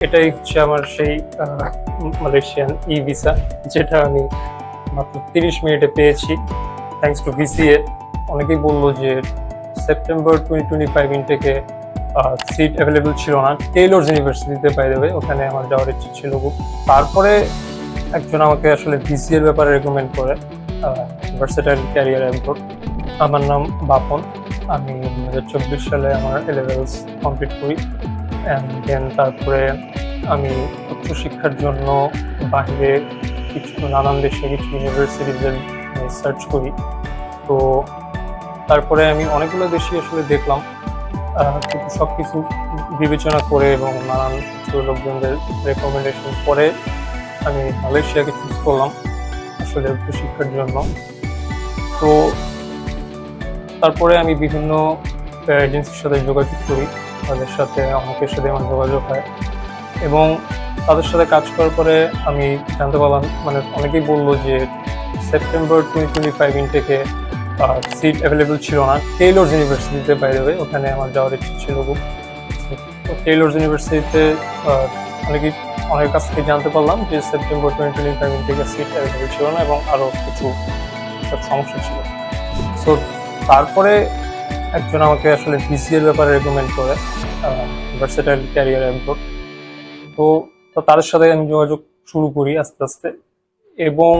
এটাই হচ্ছে আমার সেই মালয়েশিয়ান ই ভিসা যেটা আমি মাত্র তিরিশ মিনিটে পেয়েছি। থ্যাংকস টু ভিসিএ অনেকেই বলল যে সেপ্টেম্বর টোয়েন্টি টোয়েন্টি ফাইভ ইনটেকে সিট অ্যাভেলেবল ছিল না। টেইলর্স ইউনিভার্সিটিতে পাই দেবে ওখানে আমার যাওয়ার ইচ্ছে ছিল তারপরে একজন আমাকে আসলে ভিসি এর ব্যাপারে রেকমেন্ড করে ভার্সেটাইল ক্যারিয়ার অ্যাম্পোর্ট আমার নাম বাপন। আমি দু হাজার চব্বিশ সালে আমার এলেভেলস কমপ্লিট করি। অ্যান্ড দেন তারপরে আমি উচ্চশিক্ষার জন্য বাইরে কিছু নানান দেশে, কিছু ইউনিভার্সিটিজের সার্চ করি। তো তারপরে আমি অনেকগুলো দেশই আসলে দেখলাম। কিন্তু সব কিছু বিবেচনা করে এবং নানান লোকজনদের রেকমেন্ডেশন পরে আমি মালয়েশিয়াকে চুজ করলাম আসলে উচ্চশিক্ষার জন্য। তো তারপরে আমি বিভিন্ন এজেন্সির সাথে যোগাযোগ করি। তাদের সাথে অনেকের সাথে আমার যোগাযোগ হয়। এবং তাদের সাথে কাজ করার পরে আমি জানতে পারলাম মানে অনেকেই বলল যে সেপ্টেম্বর টোয়েন্টি টোয়েন্টি ফাইভ ইনটেকে সিট অ্যাভেলেবেল ছিল না। টেইলর্স ইউনিভার্সিটিতে বাইরে দেবে ওখানে আমার যাওয়ার ইচ্ছে ছিল খুব। তো টেইলর্স ইউনিভার্সিটিতে অনেকেই, অনেকের কাছ থেকে জানতে পারলাম যে সেপ্টেম্বর টোয়েন্টি টোয়েন্টি ফাইভ থেকে সিট অ্যাভেলেবেল ছিল না এবং আরও কিছু সমস্যা ছিল। সো তারপরে একজন আমাকে আসলে ভিসি এর ব্যাপারে রেকমেন্ড করে ভার্সেটাইল ক্যারিয়ার অ্যাম্পোর্ট তো তো তাদের সাথে আমি যোগাযোগ শুরু করি আস্তে আস্তে এবং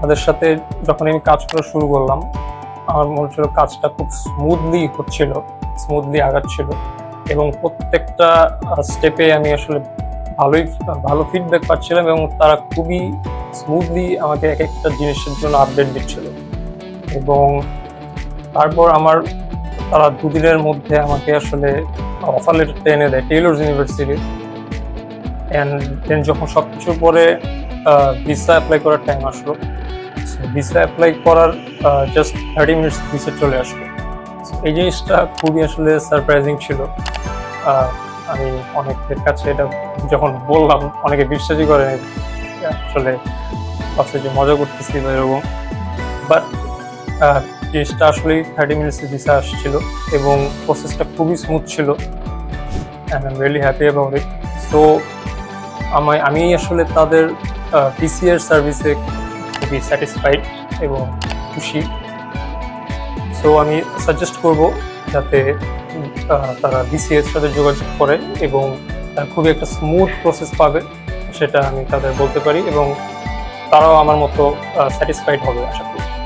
তাদের সাথে যখন আমি কাজ করা শুরু করলাম, আমার মনে হচ্ছিল কাজটা খুব স্মুথলি হচ্ছিল স্মুথলি আগাচ্ছিল এবং প্রত্যেকটা স্টেপে আমি আসলে ভালোই, ভালো ফিডব্যাক পাচ্ছিলাম এবং তারা খুবই স্মুথলি আমাকে এক একটা জিনিসের জন্য আপডেট দিচ্ছিল এবং তারপর আমার তারা দুদিনের মধ্যে আমাকে আসলে অফার লেটারটা এনে দেয় টেইলর্স ইউনিভার্সিটি অ্যান্ড দেন যখন সব কিছুর পরে ভিসা অ্যাপ্লাই করার টাইম আসলো ভিসা অ্যাপ্লাই করার জাস্ট থার্টি মিনিটস ভিসা চলে আসলো। এই জিনিসটা খুবই আসলে সারপ্রাইজিং ছিল। আমি অনেকের কাছে এটা যখন বললাম, অনেকে বিশ্বাসই করে। আসলে ভাবছে যে মজা করতেছি এরকম। বাট জিনিসটা আসলে থার্টি মিনিটসে ভিসা আসছিল এবং প্রসেসটা খুবই স্মুথ ছিল and I am really happy about it so আমি আমি আসলে তাদের পিসিআর সার্ভিসে খুবই স্যাটিসফাইড এবং খুশি। সো আমি সাজেস্ট করব যাতে তারা বিসিএস সাথে যোগাযোগ করে এবং তারা খুবই একটা স্মুথ প্রসেস পাবে, সেটা আমি তাদের বলতে পারি এবং তারাও আমার মতো স্যাটিসফাইড হবে, আশা করি।